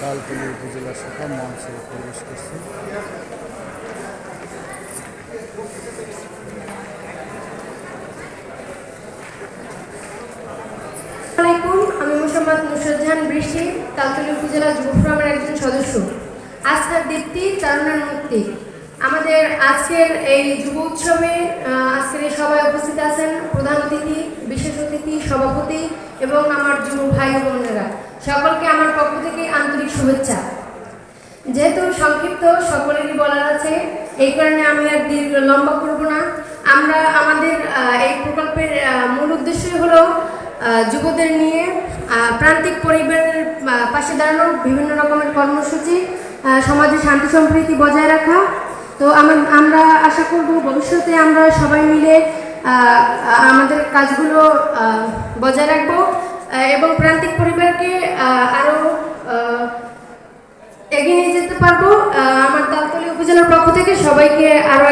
তালতলি উপজেলা শাখা মঞ্চে প্রবেশ করছে। আমি মোসাম্মদ নুসরত বৃষ্টি তালতলী উপজেলা যুব ফোরামের একজন সদস্য। আস্থার দীপ্তি চারণার মুক্তি। আমাদের আজকের এই যুব উৎসবে আজকের এই সভায় উপস্থিত আছেন প্রধান অতিথি, বিশেষ অতিথি, সভাপতি এবং আমার যুব ভাই বোনেরা। সকলকে আমার পক্ষ থেকে আন্তরিক শুভেচ্ছা। যেহেতু সংক্ষিপ্ত সকলেরই বলার আছে, এই কারণে আমি আর দীর্ঘ লম্বা করব না। আমরা আমাদের এই প্রকল্পের মূল উদ্দেশ্যই হলো যুবদের নিয়ে প্রান্তিক পরিবারের পাশে দাঁড়ানো বিভিন্ন রকমের কর্মসূচি সমাজে শান্তি সম্প্রীতি বজায় রাখা। তো আমার- আশা করব ভবিষ্যতে আমরা সবাই মিলে আমাদের কাজগুলো বজায় রাখব। এবং প্রান্তিক পরিবারকে আহ, এগিয়ে নিয়ে যেতে পারব। আমার তালতলী উপজেলার পক্ষ থেকে সবাইকে আরও